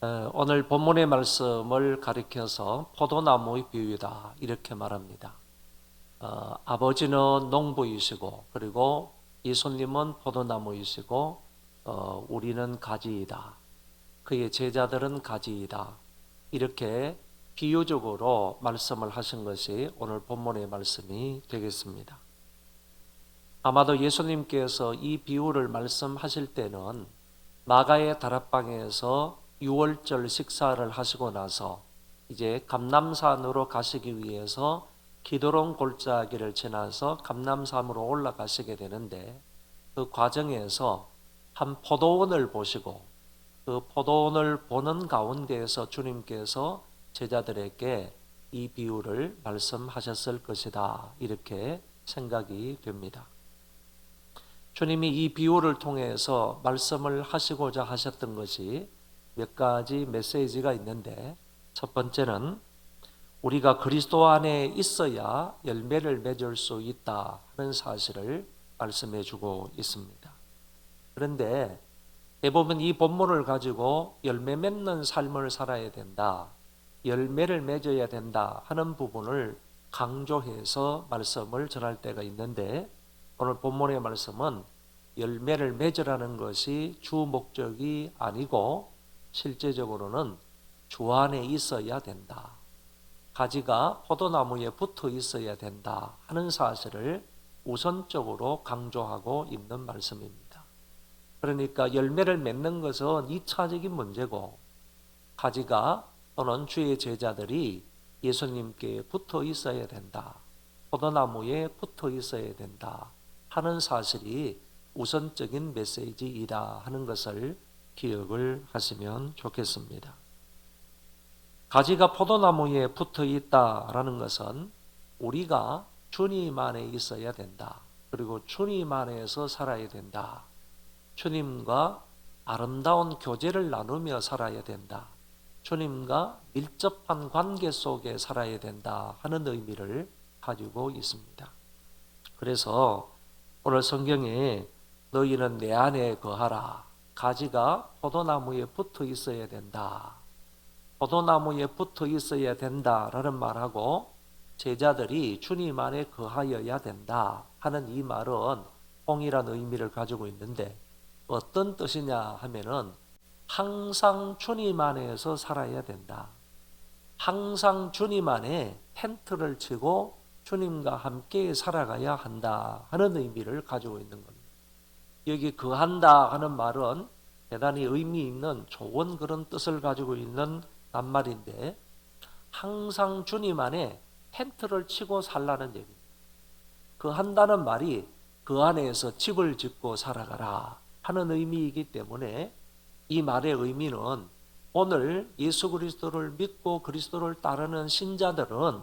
어, 오늘 본문의 말씀을 가리켜서 포도나무의 비유다 이렇게 말합니다. 어, 아버지는 농부이시고 그리고 예수님은 포도나무이시고 어, 우리는 가지이다. 그의 제자들은 가지이다. 이렇게 비유적으로 말씀을 하신 것이 오늘 본문의 말씀이 되겠습니다. 아마도 예수님께서 이 비유를 말씀하실 때는 마가의 다락방에서 6월절 식사를 하시고 나서 이제 감남산으로 가시기 위해서 기도론 골짜기를 지나서 감남산으로 올라가시게 되는데 그 과정에서 한 포도원을 보시고 그 포도원을 보는 가운데에서 주님께서 제자들에게 이 비유를 말씀하셨을 것이다. 이렇게 생각이 됩니다. 주님이 이 비유를 통해서 말씀을 하시고자 하셨던 것이 몇 가지 메시지가 있는데 첫 번째는 우리가 그리스도 안에 있어야 열매를 맺을 수 있다 하는 사실을 말씀해 주고 있습니다. 그런데 대부분 이 본문을 가지고 열매 맺는 삶을 살아야 된다. 열매를 맺어야 된다 하는 부분을 강조해서 말씀을 전할 때가 있는데 오늘 본문의 말씀은 열매를 맺으라는 것이 주 목적이 아니고 실제적으로는 주 안에 있어야 된다. 가지가 포도나무에 붙어 있어야 된다 하는 사실을 우선적으로 강조하고 있는 말씀입니다. 그러니까 열매를 맺는 것은 2차적인 문제고 가지가 또는 주의 제자들이 예수님께 붙어 있어야 된다. 포도나무에 붙어 있어야 된다. 하는 사실이 우선적인 메시지이다 하는 것을 기억을 하시면 좋겠습니다. 가지가 포도나무에 붙어 있다라는 것은 우리가 주님 안에 있어야 된다. 그리고 주님 안에서 살아야 된다. 주님과 아름다운 교제를 나누며 살아야 된다. 주님과 밀접한 관계 속에 살아야 된다 하는 의미를 가지고 있습니다. 그래서 오늘 성경에 너희는 내 안에 거하라. 가지가 포도나무에 붙어 있어야 된다. 포도나무에 붙어 있어야 된다라는 말하고 제자들이 주님 안에 거하여야 된다 하는 이 말은 동일한 의미를 가지고 있는데 어떤 뜻이냐 하면은 항상 주님 안에서 살아야 된다. 항상 주님 안에 텐트를 치고 주님과 함께 살아가야 한다 하는 의미를 가지고 있는 겁니다. 여기 거한다 하는 말은 대단히 의미 있는 좋은 그런 뜻을 가지고 있는 낱말인데 항상 주님 안에 텐트를 치고 살라는 얘기입니다. 그 한다는 말이 그 안에서 집을 짓고 살아가라 하는 의미이기 때문에 이 말의 의미는 오늘 예수 그리스도를 믿고 그리스도를 따르는 신자들은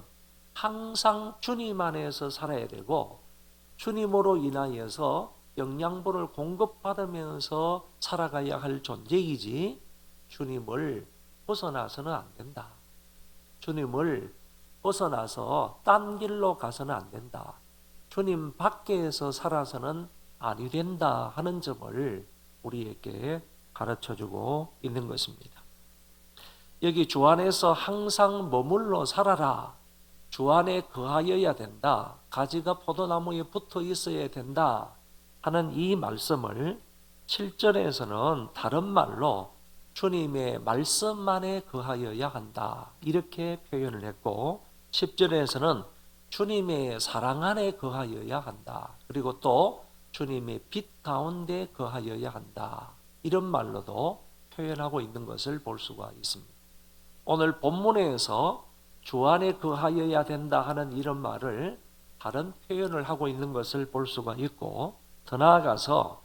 항상 주님 안에서 살아야 되고 주님으로 인하여서 영양분을 공급받으면서 살아가야 할 존재이지 주님을 벗어나서는 안 된다. 주님을 벗어나서 딴 길로 가서는 안 된다. 주님 밖에서 살아서는 아니 된다 하는 점을 우리에게 가르쳐 주고 있는 것입니다. 여기 주 안에서 항상 머물러 살아라. 주 안에 거하여야 된다. 가지가 포도나무에 붙어 있어야 된다. 하는 이 말씀을 7절에서는 다른 말로 주님의 말씀만에 거하여야 한다. 이렇게 표현을 했고 10절에서는 주님의 사랑 안에 거하여야 한다. 그리고 또 주님의 빛 가운데 거하여야 한다. 이런 말로도 표현하고 있는 것을 볼 수가 있습니다. 오늘 본문에서 주 안에 거하여야 된다 하는 이런 말을 다른 표현을 하고 있는 것을 볼 수가 있고 더 나아가서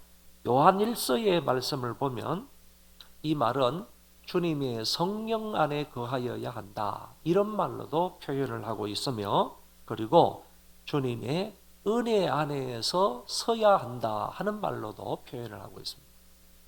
요한 1서의 말씀을 보면 이 말은 주님의 성령 안에 거하여야 한다. 이런 말로도 표현을 하고 있으며 그리고 주님의 은혜 안에서 서야 한다 하는 말로도 표현을 하고 있습니다.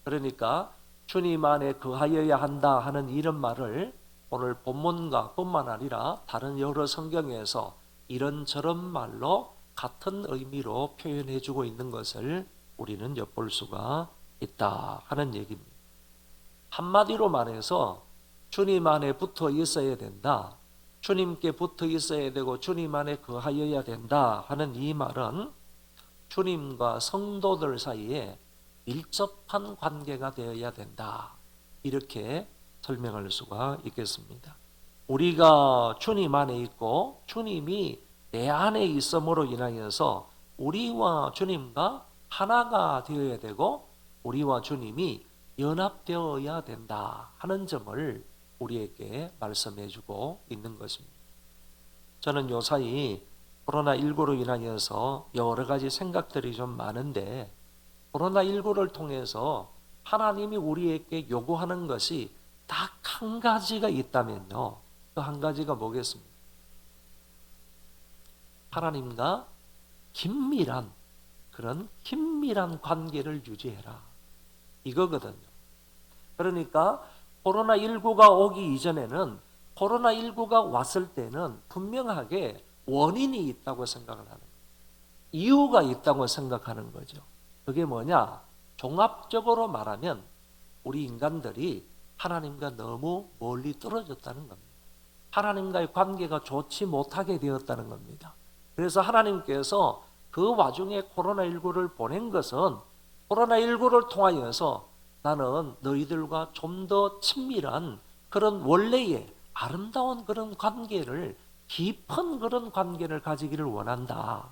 그러니까 주님 안에 거하여야 한다 하는 이런 말을 오늘 본문과 뿐만 아니라 다른 여러 성경에서 이런저런 말로 같은 의미로 표현해 주고 있는 것을 우리는 엿볼 수가 있다 하는 얘기입니다. 한마디로 말해서 주님 안에 붙어 있어야 된다. 주님께 붙어 있어야 되고 주님 안에 거하여야 된다 하는 이 말은 주님과 성도들 사이에 밀접한 관계가 되어야 된다. 이렇게 설명할 수가 있겠습니다. 우리가 주님 안에 있고 주님이 내 안에 있음으로 인하여서 우리와 주님과 하나가 되어야 되고 우리와 주님이 연합되어야 된다 하는 점을 우리에게 말씀해 주고 있는 것입니다. 저는 요 사이 코로나19로 인하여서 여러 가지 생각들이 좀 많은데 코로나19를 통해서 하나님이 우리에게 요구하는 것이 딱 한 가지가 있다면요. 그 한 가지가 뭐겠습니까? 하나님과 긴밀한 그런 긴밀한 관계를 유지해라. 이거거든요. 그러니까 코로나19가 오기 이전에는 코로나19가 왔을 때는 분명하게 원인이 있다고 생각을 하는 거예요. 이유가 있다고 생각하는 거죠. 그게 뭐냐? 종합적으로 말하면 우리 인간들이 하나님과 너무 멀리 떨어졌다는 겁니다. 하나님과의 관계가 좋지 못하게 되었다는 겁니다. 그래서 하나님께서 그 와중에 코로나19를 보낸 것은 코로나19를 통하여서 나는 너희들과 좀 더 친밀한 그런 원래의 아름다운 그런 관계를 깊은 그런 관계를 가지기를 원한다.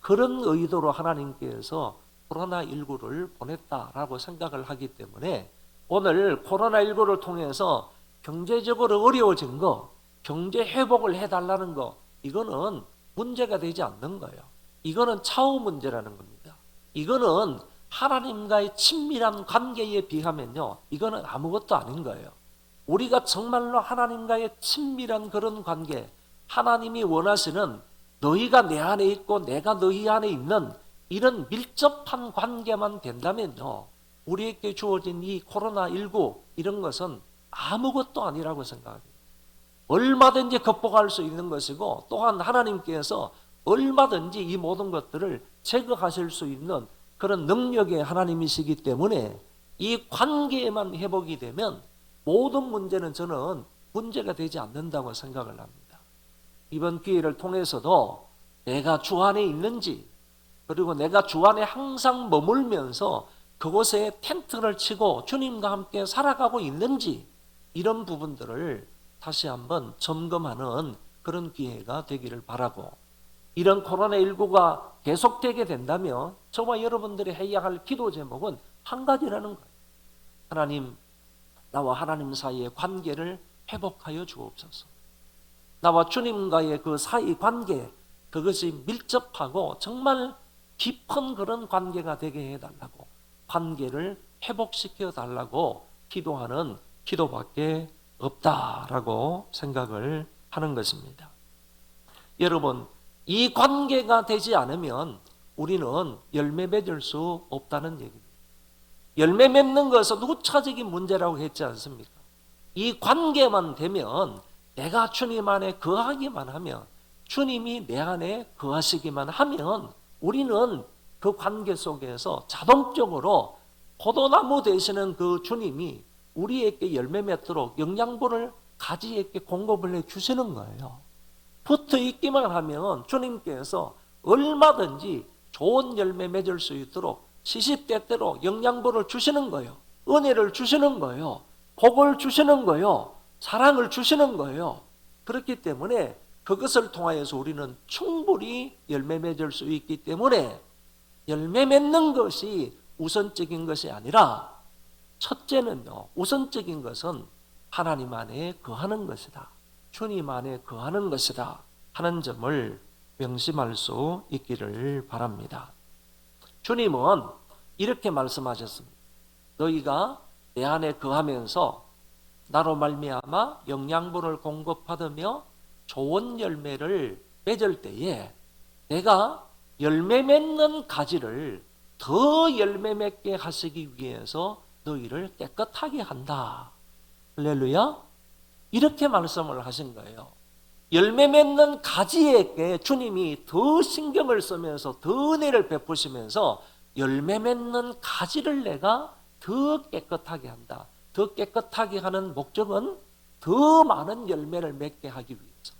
그런 의도로 하나님께서 코로나19를 보냈다라고 생각을 하기 때문에 오늘 코로나19를 통해서 경제적으로 어려워진 거, 경제 회복을 해달라는 거, 이거는 문제가 되지 않는 거예요. 이거는 차후 문제라는 겁니다. 이거는 하나님과의 친밀한 관계에 비하면요, 이거는 아무것도 아닌 거예요. 우리가 정말로 하나님과의 친밀한 그런 관계, 하나님이 원하시는 너희가 내 안에 있고 내가 너희 안에 있는 이런 밀접한 관계만 된다면요, 우리에게 주어진 이 코로나19 이런 것은 아무것도 아니라고 생각합니다. 얼마든지 극복할 수 있는 것이고 또한 하나님께서 얼마든지 이 모든 것들을 제거하실 수 있는 그런 능력의 하나님이시기 때문에 이 관계만 회복이 되면 모든 문제는 저는 문제가 되지 않는다고 생각을 합니다. 이번 기회를 통해서도 내가 주 안에 있는지 그리고 내가 주 안에 항상 머물면서 그곳에 텐트를 치고 주님과 함께 살아가고 있는지 이런 부분들을 다시 한번 점검하는 그런 기회가 되기를 바라고 이런 코로나19가 계속되게 된다면 저와 여러분들이 해야 할 기도 제목은 한 가지라는 거예요. 하나님, 나와 하나님 사이의 관계를 회복하여 주옵소서. 나와 주님과의 그 사이 관계, 그것이 밀접하고 정말 깊은 그런 관계가 되게 해달라고, 관계를 회복시켜 달라고 기도하는 기도밖에 없다라고 생각을 하는 것입니다. 여러분, 이 관계가 되지 않으면 우리는 열매 맺을 수 없다는 얘기입니다. 열매 맺는 것은 후차적인 문제라고 했지 않습니까? 이 관계만 되면 내가 주님 안에 거하기만 하면 주님이 내 안에 거하시기만 하면 우리는 그 관계 속에서 자동적으로 포도나무 되시는 그 주님이 우리에게 열매 맺도록 영양분을 가지에게 공급을 해 주시는 거예요. 붙어 있기만 하면 주님께서 얼마든지 좋은 열매 맺을 수 있도록 시시때때로 영양분을 주시는 거예요. 은혜를 주시는 거예요. 복을 주시는 거예요. 사랑을 주시는 거예요. 그렇기 때문에 그것을 통하여서 우리는 충분히 열매 맺을 수 있기 때문에 열매 맺는 것이 우선적인 것이 아니라 첫째는요, 우선적인 것은 하나님 안에 거하는 것이다. 주님 안에 거하는 것이다. 하는 점을 명심할 수 있기를 바랍니다. 주님은 이렇게 말씀하셨습니다. 너희가 내 안에 거하면서 나로 말미암아 영양분을 공급받으며 좋은 열매를 맺을 때에 내가 열매 맺는 가지를 더 열매 맺게 하시기 위해서 너희를 깨끗하게 한다. 할렐루야. 이렇게 말씀을 하신 거예요. 열매 맺는 가지에게 주님이 더 신경을 쓰면서 더 은혜를 베푸시면서 열매 맺는 가지를 내가 더 깨끗하게 한다. 더 깨끗하게 하는 목적은 더 많은 열매를 맺게 하기 위해서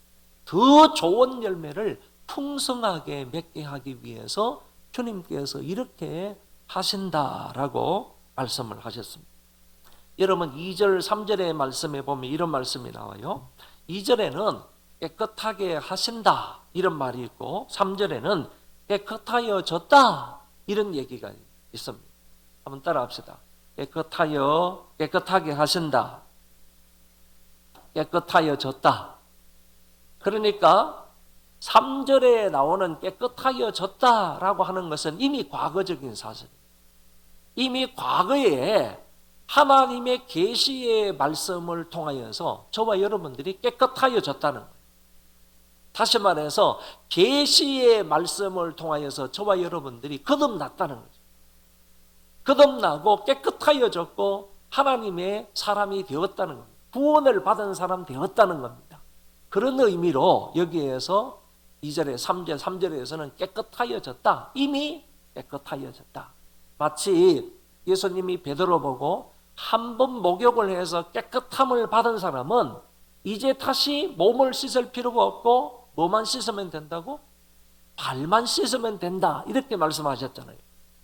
더 좋은 열매를 풍성하게 맺게 하기 위해서 주님께서 이렇게 하신다라고 말씀을 하셨습니다. 여러분 2절 3절의 말씀에 보면 이런 말씀이 나와요. 2절에는 깨끗하게 하신다 이런 말이 있고 3절에는 깨끗하여졌다 이런 얘기가 있습니다. 한번 따라합시다. 깨끗하여 깨끗하게 하신다. 깨끗하여졌다. 그러니까 3절에 나오는 깨끗하여졌다라고 하는 것은 이미 과거적인 사실입니다. 이미 과거에 하나님의 계시의 말씀을 통하여서 저와 여러분들이 깨끗하여졌다는 거예요. 다시 말해서 계시의 말씀을 통하여서 저와 여러분들이 거듭났다는 거죠. 거듭나고 깨끗하여졌고 하나님의 사람이 되었다는 겁니다. 구원을 받은 사람 되었다는 겁니다. 그런 의미로 여기에서 2절에 3절, 3절에서는 깨끗하여졌다. 이미 깨끗하여졌다. 마치 예수님이 베드로 보고 한 번 목욕을 해서 깨끗함을 받은 사람은 이제 다시 몸을 씻을 필요가 없고 뭐만 씻으면 된다고? 발만 씻으면 된다. 이렇게 말씀하셨잖아요.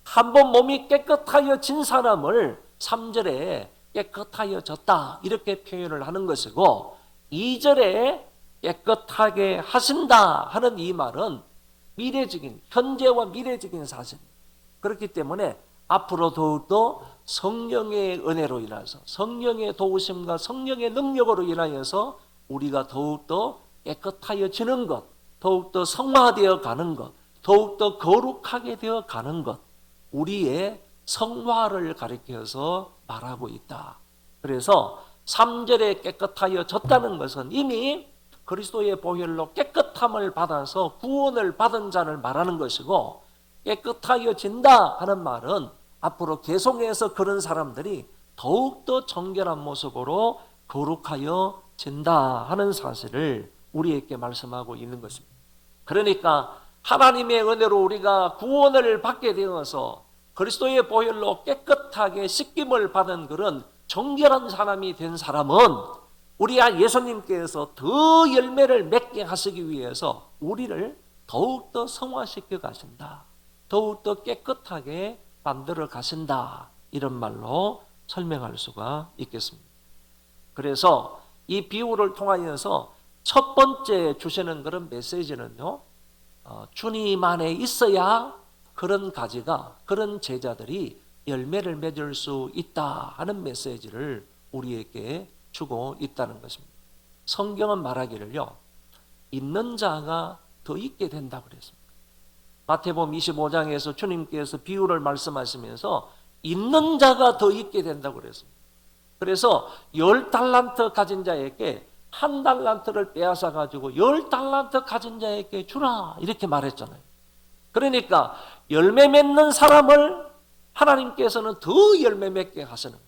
한 번 몸이 깨끗하여 진 사람을 3절에 깨끗하여 졌다. 이렇게 표현을 하는 것이고 2절에 깨끗하게 하신다 하는 이 말은 미래적인 현재와 미래적인 사실입니다. 그렇기 때문에 앞으로 더욱더 성령의 은혜로 인해서 성령의 도우심과 성령의 능력으로 인하여서 우리가 더욱더 깨끗하여지는 것, 더욱더 성화되어 가는 것, 더욱더 거룩하게 되어 가는 것, 우리의 성화를 가리켜서 말하고 있다. 그래서 3절에 깨끗하여 졌다는 것은 이미 그리스도의 보혈로 깨끗함을 받아서 구원을 받은 자를 말하는 것이고 깨끗하여진다 하는 말은 앞으로 계속해서 그런 사람들이 더욱더 정결한 모습으로 거룩하여 진다 하는 사실을 우리에게 말씀하고 있는 것입니다. 그러니까 하나님의 은혜로 우리가 구원을 받게 되어서 그리스도의 보혈로 깨끗하게 씻김을 받은 그런 정결한 사람이 된 사람은 우리 예수님께서 더 열매를 맺게 하시기 위해서 우리를 더욱더 성화시켜 가신다. 더욱더 깨끗하게 만들어 가신다. 이런 말로 설명할 수가 있겠습니다. 그래서 이 비유를 통하여서 첫 번째 주시는 그런 메시지는요, 어, 주님 안에 있어야 그런 가지가, 그런 제자들이 열매를 맺을 수 있다 하는 메시지를 우리에게 주고 있다는 것입니다. 성경은 말하기를요, 있는 자가 더 있게 된다고 그랬습니다. 마태복음 25장에서 주님께서 비유를 말씀하시면서 있는 자가 더 있게 된다고 그랬습니다. 그래서 열 달란트 가진 자에게 한 달란트를 빼앗아 가지고 열 달란트 가진 자에게 주라 이렇게 말했잖아요. 그러니까 열매 맺는 사람을 하나님께서는 더 열매 맺게 하시는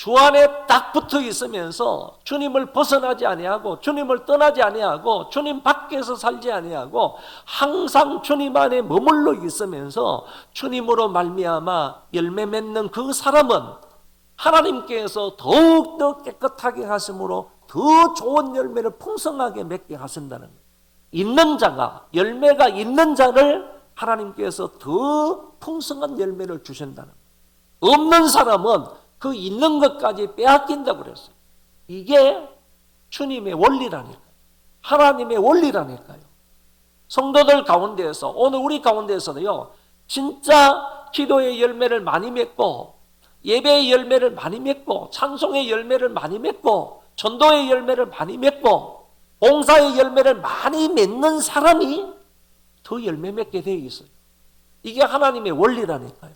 주 안에 딱 붙어 있으면서 주님을 벗어나지 아니하고 주님을 떠나지 아니하고 주님 밖에서 살지 아니하고 항상 주님 안에 머물러 있으면서 주님으로 말미암아 열매 맺는 그 사람은 하나님께서 더욱더 깨끗하게 하심으로 더 좋은 열매를 풍성하게 맺게 하신다는 거예요. 있는 자가 열매가 있는 자를 하나님께서 더 풍성한 열매를 주신다는 거예요. 없는 사람은 그 있는 것까지 빼앗긴다고 그랬어요. 이게 주님의 원리라니까요. 하나님의 원리라니까요. 성도들 가운데에서 오늘 우리 가운데에서도요. 진짜 기도의 열매를 많이 맺고 예배의 열매를 많이 맺고 찬송의 열매를 많이 맺고 전도의 열매를 많이 맺고 봉사의 열매를 많이 맺는 사람이 더 열매 맺게 되어 있어요. 이게 하나님의 원리라니까요.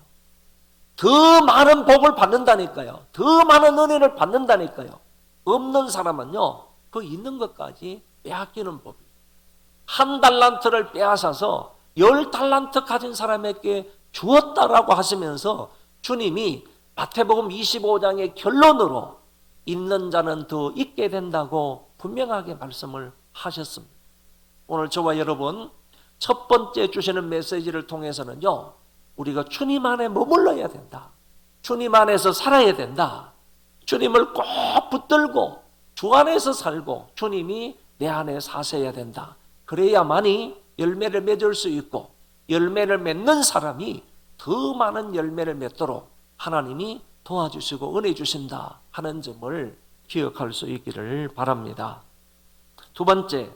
더 많은 복을 받는다니까요. 더 많은 은혜를 받는다니까요. 없는 사람은요, 그 있는 것까지 빼앗기는 법이에요. 한 달란트를 빼앗아서 열 달란트 가진 사람에게 주었다라고 하시면서 주님이 마태복음 25장의 결론으로 있는 자는 더 있게 된다고 분명하게 말씀을 하셨습니다. 오늘 저와 여러분 첫 번째 주시는 메시지를 통해서는요. 우리가 주님 안에 머물러야 된다. 주님 안에서 살아야 된다. 주님을 꼭 붙들고 주 안에서 살고 주님이 내 안에 사셔야 된다. 그래야만이 열매를 맺을 수 있고 열매를 맺는 사람이 더 많은 열매를 맺도록 하나님이 도와주시고 은혜 주신다 하는 점을 기억할 수 있기를 바랍니다. 두 번째,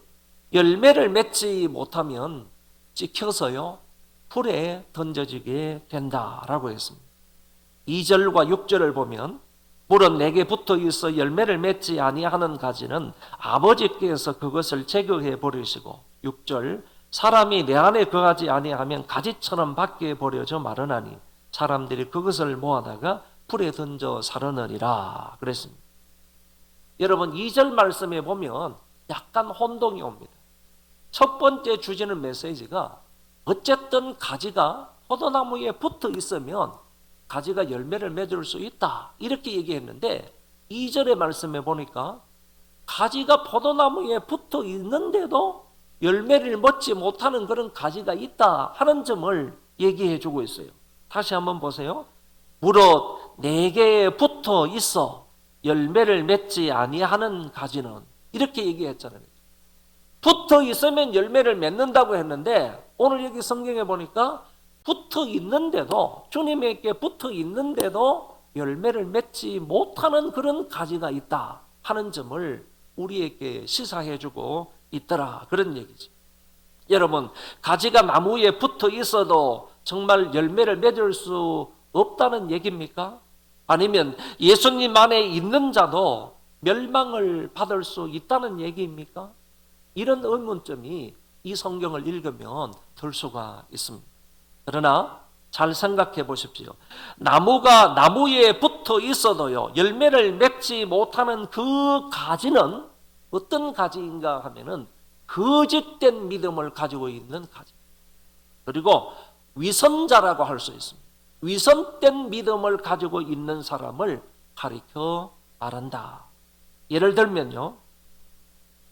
열매를 맺지 못하면 찍혀서요 불에 던져지게 된다라고 했습니다. 2절과 6절을 보면 물은 내게 붙어 있어 열매를 맺지 아니하는 가지는 아버지께서 그것을 제거해 버리시고 6절 사람이 내 안에 거하지 아니하면 가지처럼 밖에 버려져 마르나니 사람들이 그것을 모아다가 불에 던져 사르느니라 그랬습니다. 여러분 2절 말씀에 보면 약간 혼동이 옵니다. 첫 번째 주제는 메시지가 어쨌든 가지가 포도나무에 붙어 있으면 가지가 열매를 맺을 수 있다. 이렇게 얘기했는데 2절의 말씀에 보니까 가지가 포도나무에 붙어 있는데도 열매를 맺지 못하는 그런 가지가 있다 하는 점을 얘기해 주고 있어요. 다시 한번 보세요. 무릇 네 개에 붙어 있어 열매를 맺지 아니하는 가지는 이렇게 얘기했잖아요. 붙어 있으면 열매를 맺는다고 했는데 오늘 여기 성경에 보니까 붙어 있는데도 주님에게 붙어 있는데도 열매를 맺지 못하는 그런 가지가 있다 하는 점을 우리에게 시사해 주고 있더라 그런 얘기죠. 여러분 가지가 나무에 붙어 있어도 정말 열매를 맺을 수 없다는 얘기입니까? 아니면 예수님 안에 있는 자도 멸망을 받을 수 있다는 얘기입니까? 이런 의문점이 이 성경을 읽으면 들 수가 있습니다. 그러나 잘 생각해 보십시오. 나무가 나무에 붙어 있어도요, 열매를 맺지 못하는 그 가지는 어떤 가지인가 하면은 거짓된 믿음을 가지고 있는 가지. 그리고 위선자라고 할 수 있습니다. 위선된 믿음을 가지고 있는 사람을 가리켜 말한다. 예를 들면요.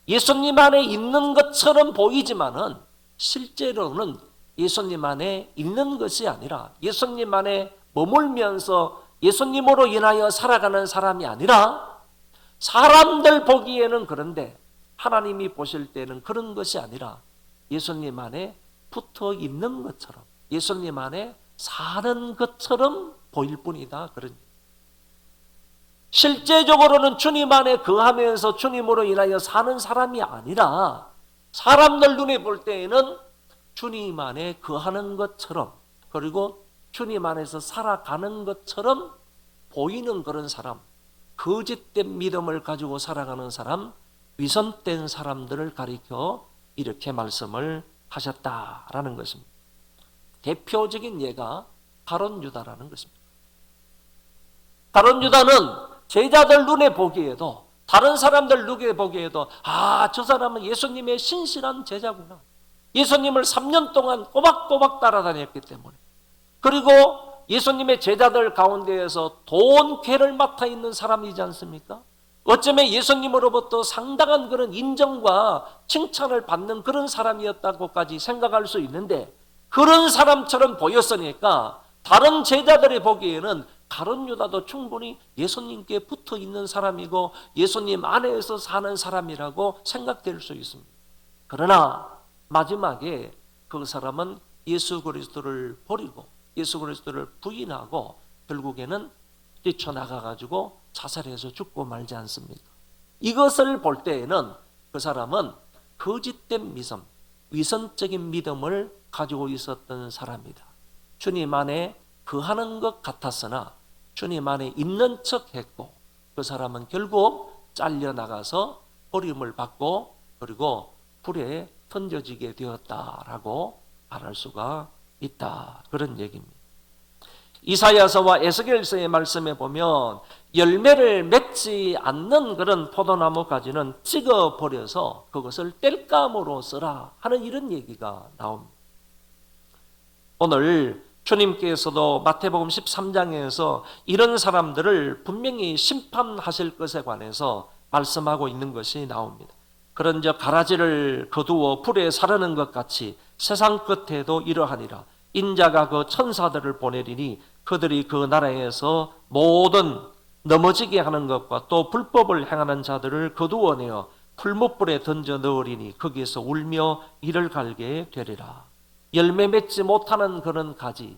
예수님 안에 있는 것처럼 보이지만은 실제로는 예수님 안에 있는 것이 아니라 예수님 안에 머물면서 예수님으로 인하여 살아가는 사람이 아니라 사람들 보기에는 그런데 하나님이 보실 때는 그런 것이 아니라 예수님 안에 붙어 있는 것처럼 예수님 안에 사는 것처럼 보일 뿐이다. 그런 실제적으로는 주님 안에 거하면서 주님으로 인하여 사는 사람이 아니라 사람들 눈에 볼 때에는 주님 안에 거하는 것처럼 그리고 주님 안에서 살아가는 것처럼 보이는 그런 사람, 거짓된 믿음을 가지고 살아가는 사람, 위선된 사람들을 가리켜 이렇게 말씀을 하셨다라는 것입니다. 대표적인 예가 가론 유다라는 것입니다. 가론 유다는 제자들 눈에 보기에도 다른 사람들 눈에 보기에도 아, 저 사람은 예수님의 신실한 제자구나. 예수님을 3년 동안 꼬박꼬박 따라다녔기 때문에. 그리고 예수님의 제자들 가운데에서 돈괴를 맡아 있는 사람이지 않습니까? 어쩌면 예수님으로부터 상당한 그런 인정과 칭찬을 받는 그런 사람이었다고까지 생각할 수 있는데 그런 사람처럼 보였으니까 다른 제자들이 보기에는 가론 유다도 충분히 예수님께 붙어 있는 사람이고 예수님 안에서 사는 사람이라고 생각될 수 있습니다. 그러나 마지막에 그 사람은 예수 그리스도를 버리고 예수 그리스도를 부인하고 결국에는 뛰쳐나가 가지고 자살해서 죽고 말지 않습니까? 이것을 볼 때에는 그 사람은 거짓된 믿음, 위선적인 믿음을 가지고 있었던 사람이다. 주님 안에 거하는 것 같았으나 주님 안에 있는 척 했고 그 사람은 결국 잘려나가서 버림을 받고 그리고 불에 던져지게 되었다라고 말할 수가 있다. 그런 얘기입니다. 이사야서와 에스겔서의 말씀에 보면 열매를 맺지 않는 그런 포도나무 가지는 찍어 버려서 그것을 뗄감으로 쓰라 하는 이런 얘기가 나옵니다. 오늘 주님께서도 마태복음 13장에서 이런 사람들을 분명히 심판하실 것에 관해서 말씀하고 있는 것이 나옵니다. 그런저 가라지를 거두어 불에 사르는 것 같이 세상 끝에도 이러하니라. 인자가 그 천사들을 보내리니 그들이 그 나라에서 모든 넘어지게 하는 것과 또 불법을 행하는 자들을 거두어내어 풀목불에 던져 넣으리니 거기에서 울며 이를 갈게 되리라. 열매 맺지 못하는 그런 가지,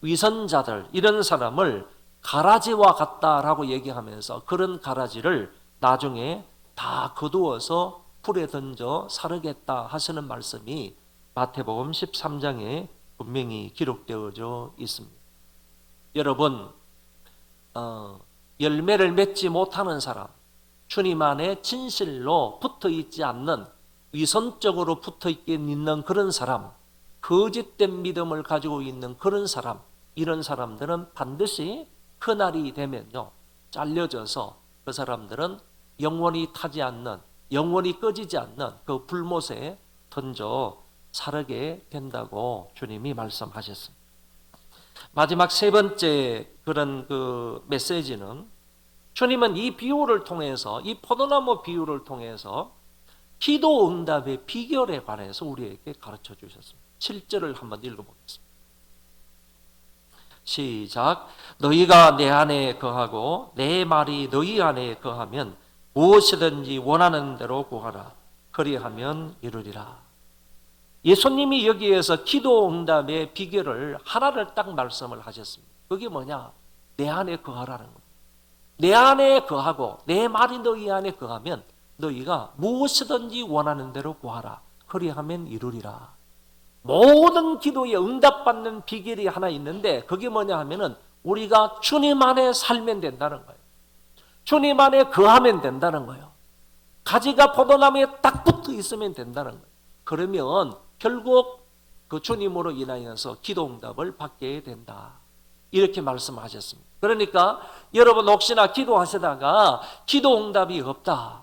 위선자들 이런 사람을 가라지와 같다라고 얘기하면서 그런 가라지를 나중에 다 거두어서 불에 던져 사르겠다 하시는 말씀이 마태복음 13장에 분명히 기록되어져 있습니다. 여러분 어, 열매를 맺지 못하는 사람, 주님 안에 진실로 붙어 있지 않는 위선적으로 붙어 있는 그런 사람, 거짓된 믿음을 가지고 있는 그런 사람, 이런 사람들은 반드시 그날이 되면요 잘려져서 그 사람들은 영원히 타지 않는, 영원히 꺼지지 않는 그 불못에 던져 사르게 된다고 주님이 말씀하셨습니다. 마지막 세 번째 그런 그 메시지는 주님은 이 비유를 통해서 이 포도나무 비유를 통해서 기도 응답의 비결에 관해서 우리에게 가르쳐 주셨습니다. 7절을 한번 읽어보겠습니다. 시작. 너희가 내 안에 거하고 내 말이 너희 안에 거하면 무엇이든지 원하는 대로 구하라. 그리하면 이루리라. 예수님이 여기에서 기도 응답의 비결을 하나를 딱 말씀을 하셨습니다. 그게 뭐냐? 내 안에 거하라는 겁니다. 내 안에 거하고 내 말이 너희 안에 거하면 너희가 무엇이든지 원하는 대로 구하라. 그리하면 이루리라. 모든 기도에 응답받는 비결이 하나 있는데 그게 뭐냐 하면은 우리가 주님 안에 살면 된다는 거예요. 주님 안에 거하면 된다는 거예요. 가지가 포도나무에 딱 붙어 있으면 된다는 거예요. 그러면 결국 그 주님으로 인하여서 기도 응답을 받게 된다. 이렇게 말씀하셨습니다. 그러니까 여러분 혹시나 기도하시다가 기도 응답이 없다.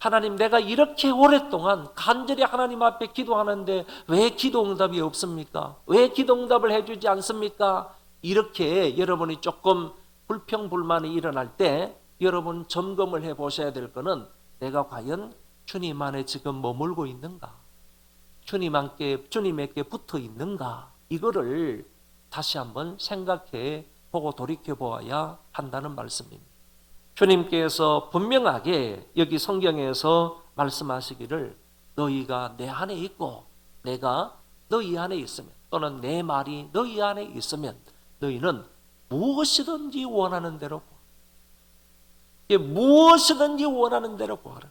하나님 내가 이렇게 오랫동안 간절히 하나님 앞에 기도하는데 왜 기도 응답이 없습니까? 왜 기도 응답을 해주지 않습니까? 이렇게 여러분이 조금 불평불만이 일어날 때 여러분 점검을 해 보셔야 될 거는 내가 과연 주님 안에 지금 머물고 있는가? 주님께 주님에게 붙어 있는가? 이거를 다시 한번 생각해 보고 돌이켜 보아야 한다는 말씀입니다. 주님께서 분명하게 여기 성경에서 말씀하시기를 너희가 내 안에 있고 내가 너희 안에 있으면 또는 내 말이 너희 안에 있으면 너희는 무엇이든지 원하는 대로 구하라. 무엇이든지 원하는 대로 구하라.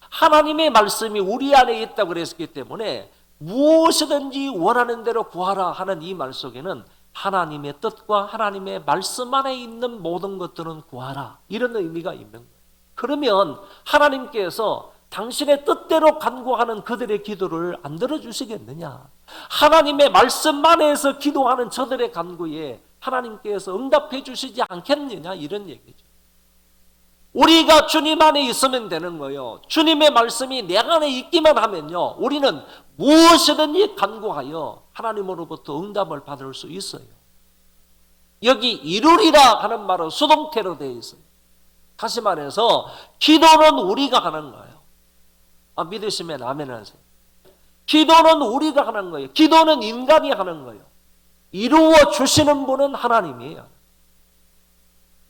하나님의 말씀이 우리 안에 있다고 그랬기 때문에 무엇이든지 원하는 대로 구하라 하는 이 말 속에는 하나님의 뜻과 하나님의 말씀 안에 있는 모든 것들은 구하라. 이런 의미가 있는 거예요. 그러면 하나님께서 당신의 뜻대로 간구하는 그들의 기도를 안 들어주시겠느냐? 하나님의 말씀 안에서 기도하는 저들의 간구에 하나님께서 응답해 주시지 않겠느냐? 이런 얘기죠. 우리가 주님 안에 있으면 되는 거예요. 주님의 말씀이 내 안에 있기만 하면요. 우리는 무엇이든지 간구하여 하나님으로부터 응답을 받을 수 있어요. 여기 이루리라 하는 말은 수동태로 되어 있어요. 다시 말해서 기도는 우리가 하는 거예요. 아, 믿으시면 아멘 하세요. 기도는 우리가 하는 거예요. 기도는 인간이 하는 거예요. 이루어 주시는 분은 하나님이에요.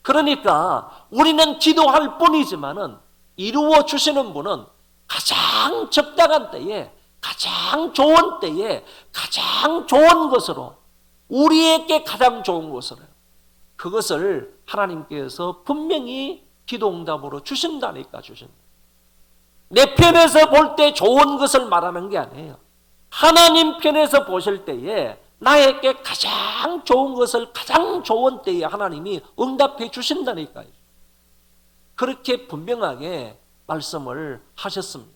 그러니까 우리는 기도할 뿐이지만은 이루어 주시는 분은 가장 적당한 때에 가장 좋은 때에 가장 좋은 것으로 우리에게 가장 좋은 것으로 그것을 하나님께서 분명히 기도응답으로 주신다니까 주신다. 내 편에서 볼 때 좋은 것을 말하는 게 아니에요. 하나님 편에서 보실 때에 나에게 가장 좋은 것을 가장 좋은 때에 하나님이 응답해 주신다니까요. 그렇게 분명하게 말씀을 하셨습니다.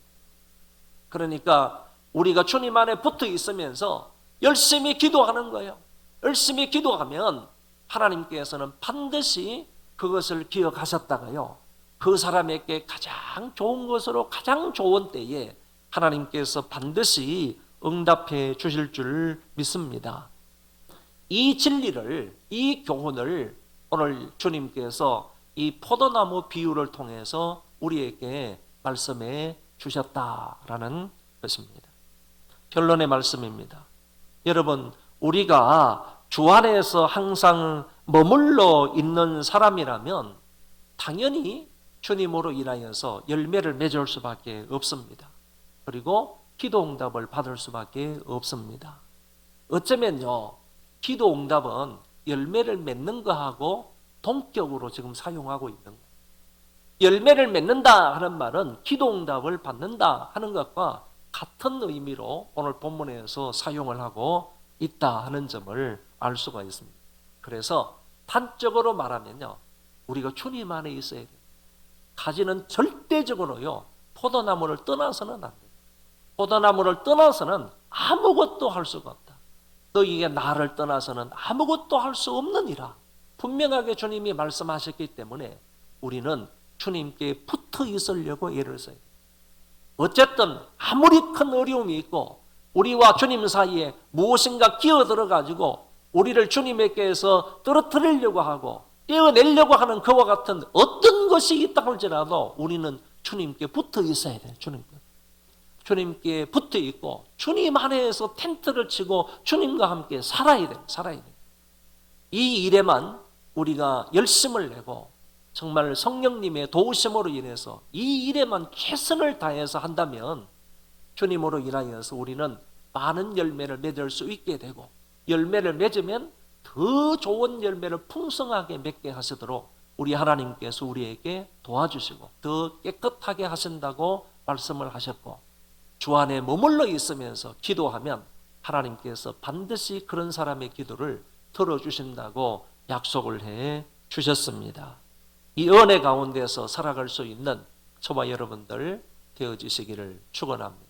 그러니까 우리가 주님 안에 붙어 있으면서 열심히 기도하는 거예요. 열심히 기도하면 하나님께서는 반드시 그것을 기억하셨다가요. 그 사람에게 가장 좋은 것으로 가장 좋은 때에 하나님께서 반드시 응답해 주실 줄 믿습니다. 이 진리를, 이 교훈을 오늘 주님께서 이 포도나무 비유를 통해서 우리에게 말씀해 주셨다라는 것입니다. 결론의 말씀입니다. 여러분, 우리가 주 안에서 항상 머물러 있는 사람이라면 당연히 주님으로 인하여서 열매를 맺을 수밖에 없습니다. 그리고 기도 응답을 받을 수밖에 없습니다. 어쩌면요, 기도 응답은 열매를 맺는 거하고 동격으로 지금 사용하고 있는 거예요. 열매를 맺는다 하는 말은 기도 응답을 받는다 하는 것과 같은 의미로 오늘 본문에서 사용을 하고 있다 하는 점을 알 수가 있습니다. 그래서 단적으로 말하면요, 우리가 주님 안에 있어야 돼요. 가지는 절대적으로요, 포도나무를 떠나서는 안 돼요. 포도나무를 떠나서는 아무것도 할 수가 없다. 너희가 나를 떠나서는 아무것도 할 수 없느니라. 분명하게 주님이 말씀하셨기 때문에 우리는 주님께 붙어 있으려고 애를 써요. 어쨌든 아무리 큰 어려움이 있고 우리와 주님 사이에 무엇인가 끼어들어 가지고 우리를 주님에게서 떨어뜨리려고 하고 떼어내려고 하는 그와 같은 어떤 것이 있다 할지라도 우리는 주님께 붙어 있어야 돼요. 주님께. 주님께 붙어 있고 주님 안에서 텐트를 치고 주님과 함께 살아야 돼요. 살아야 돼요. 이 일에만 우리가 열심을 내고 정말 성령님의 도우심으로 인해서 이 일에만 최선을 다해서 한다면 주님으로 인하여서 우리는 많은 열매를 맺을 수 있게 되고 열매를 맺으면 더 좋은 열매를 풍성하게 맺게 하시도록 우리 하나님께서 우리에게 도와주시고 더 깨끗하게 하신다고 말씀을 하셨고 주 안에 머물러 있으면서 기도하면 하나님께서 반드시 그런 사람의 기도를 들어주신다고 약속을 해 주셨습니다. 이 은혜 가운데서 살아갈 수 있는 저와 여러분들 되어지시기를 축원합니다.